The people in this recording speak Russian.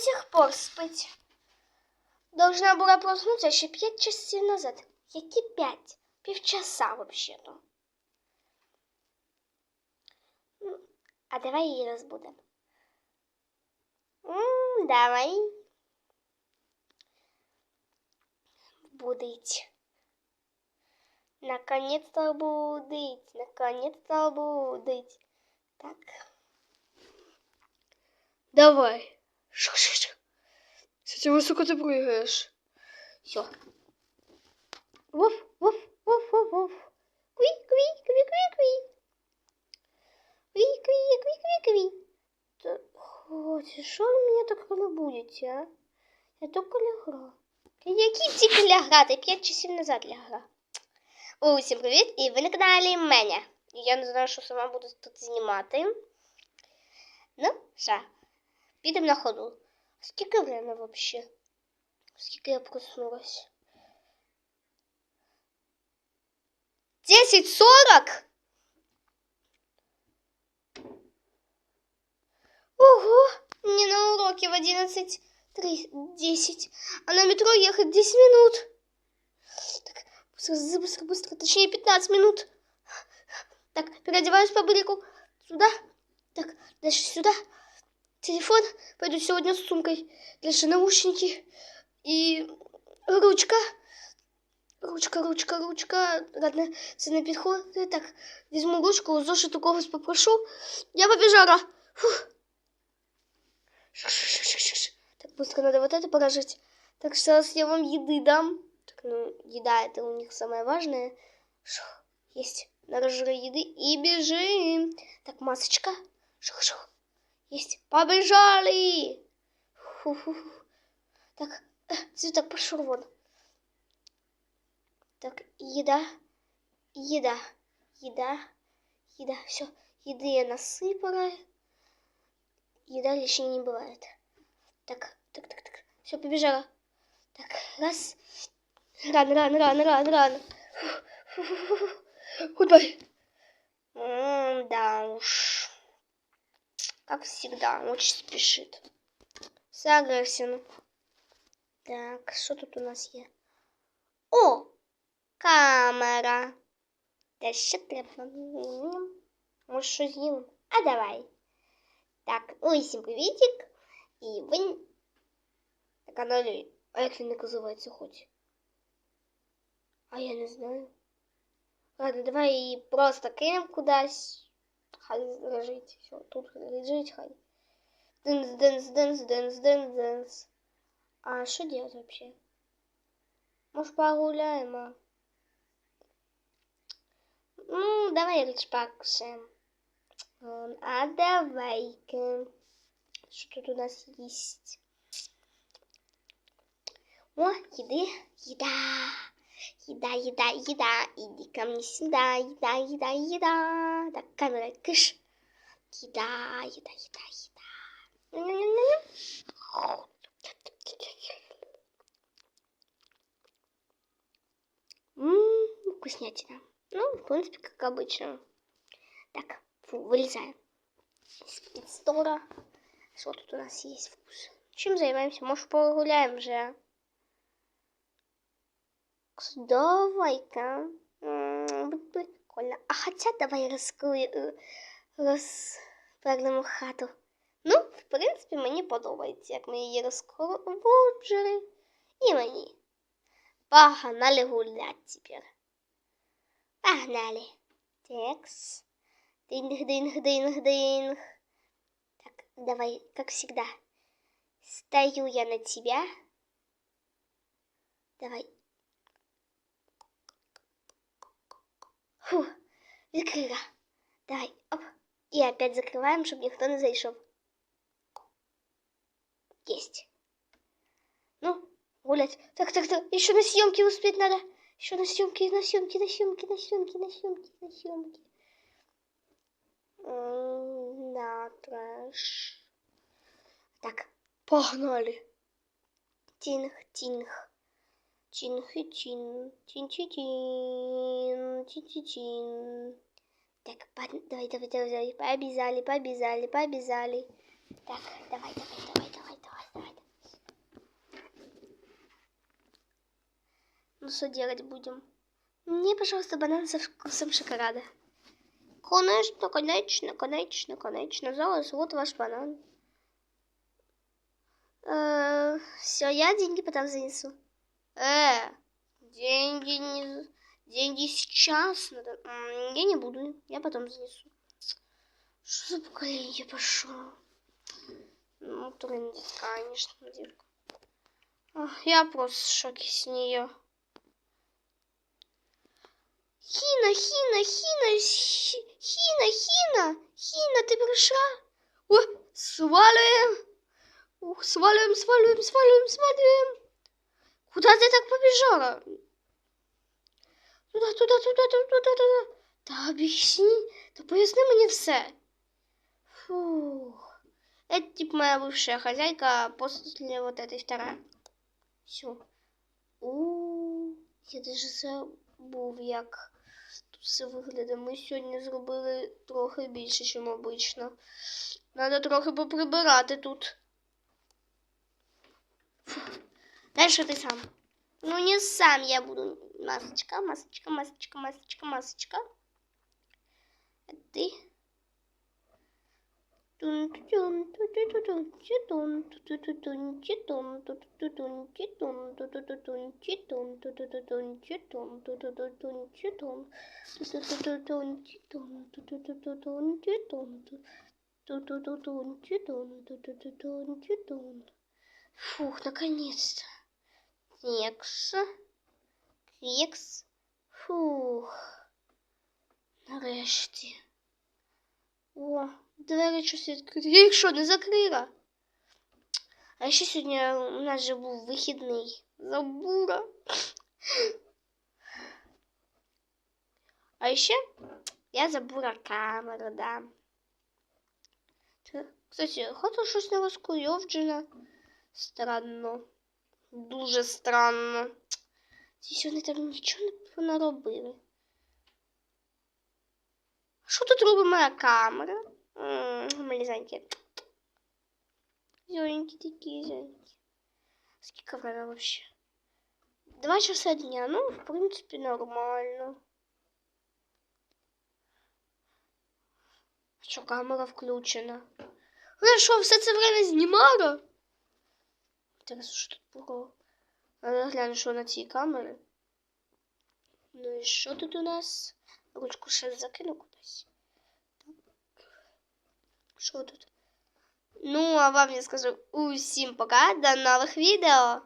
сих пор спить. Должна была проснуться ще п'ять часів назад. Які п'ять? Півчаса вообще-то. Ну, А давай її розбудемо. М, Давай. Будить. Наконец-то будить. Наконец-то будить. Так. Давай. Шух-шух-шух. Кстати, высоко ты прыгаешь. Все. Вуф, вуф, вуф, вуф, вуф. Кви, кви, кви, кви, кви. Кви, кви, кви, кви, кви. Да, Хватит, что вы меня так рано будете, а? Я только лягла. Які тільки лягла? Ти п'ять часів назад лягла. Усім привіт! І ви на каналі Меня. Я не знаю, що сама буду тут знімати. Ну, що, підемо на ходу. Скільки время вообще? Скільки я проснулась? 10.40? Ого! Мне на уроке в 11.10. А на метро ехать 10 минут. Так, быстро, быстро, быстро. Точнее, 15 минут. Так, переодеваюсь по брику. Сюда. Так, дальше сюда. Телефон. Пойду сегодня с сумкой. Дальше наушники. И ручка. Ручка, ручка, ручка. Ладно, це не. Так, візьму ручку, у когось попрошу. Я побежала. Фух. Так, быстро надо вот это положить. Так, сейчас я вам еды дам. Так, ну, еда это у них самое важное. Есть. Нарожили еды и бежим. Так, масочка. Шух-шух. Есть. Побежали. Фу-фу-фу. Так, э, цветок пошел вон. Так, еда, еда, еда, еда. Все, еды я насыпала. Еда лишней не бывает. Так, так, так, так. Все, побежала. Так, раз. Ран, ран, ран, ран, ран. Гудбай. М, Да уж. Как всегда, очень спешит. Согласен. Так, что тут у нас є? О! Камера. Та ще треба. М, Може, щось з'їм? А давай. Так, усім привітик. І ви на каналі. А як він називається хоч? А я не знаю. Ладно, давай її просто кинем кудись. Хай лежить. Все, тут лежить, хай. Динс, динс, динс, динс, динс, динс. А что делать вообще? Может, погуляем, а? Ну, давай речпакшем. А давай-ка. Что тут у нас есть? О, еды, еда. Еда, еда, еда. Иди ко мне сюда. Еда, еда, еда. Так, камера, кыш. Еда, еда, еда, еда. Ням-ням-ням-ням. Ммм, вкуснятина. Ну, в принципе, как обычно. Так, фу, вылезаем. Из стора. Что тут у нас есть вкус? Чем занимаемся? Может, погуляем же? Давай-ка. М, Будет прикольно. А хотя давай розкрию, розвернемо хату. Ну, в принципі, мені подобається, як ми її розкручили. І мені. Погнали гулять тепер. Погнали. Текс. Динг, динг, динг, динг. Так, давай, как всегда. Стою я на тебя. Давай. Фу, закрыла. Давай, оп. И опять закрываем, чтобы никто не зайшов. Есть. Ну, гулять. Так, так, так. Еще на съемки успеть надо. Еще на съемки, на съемки, на съемки, на съемки, на съемки, на съемки. Да, трэш. Так, Погнали. тинг, тинг. Чин-хи-чин, чин-чи-чин, чин-чи-чин. Так, давай, давай, давай, давай, побежали, побежали, побежали. Так, давай, давай, давай, давай, давай, давай. Ну что делать будем? Мне, пожалуйста, банан со вкусом шоколада. Конечно, конечно, конечно, конечно. залазь вот ваш банан. Э, Все, я деньги потом занесу. Э, деньги не... Деньги сейчас надо. Я не буду, я потом занесу. Что за поколение пошло? Ну, трындец, конечно. Ах, Я просто в шоке с нее. Хина, Хина, Хина, Хи- Хина, Хина, Хина, ты пришла? О, свалим! Ух, свалим, свалим, свалим, свалим! Куда ты так побежала? Туда, туда, туда, туда, туда, туда. Та об'ясні, та поясни мені все. Фух. Это типа моя бывшая хозяйка после вот этой вторая. Все. У, я даже забув, як тут все виглядає. Ми сьогодні зробили трохи більше, ніж обично. Надо трохи поприбирати тут. Дальше ты сам. Ну не сам я буду. Масочка, масочка, масочка, масочка, масочка. А ты? Фух, наконец-то. Кекс. Кекс. Фух. Нарешті. О, двері щось відкриті. Я їх що, не закрила? А ще сьогодні у нас же був вихідний. Забула. А ще я забула камеру, да. Це, Кстати, хата щось не розкуйовджена. Странно. Дуже странно. Ці вони там нічого не понаробили. Що тут робить моя камера? Малізанькі. Зеленькі такі, зеленькі. Скільки время вообще? Два часа дня. Ну, в принципе, нормально. Що камера включена? Хорошо, все це время знімала. Зараз що тут було? Я гляну, що на цій камері. Ну і що тут у нас? Ручку ще закину кудись. Так. Що тут? Ну, а вам я скажу усім пока, до нових відео.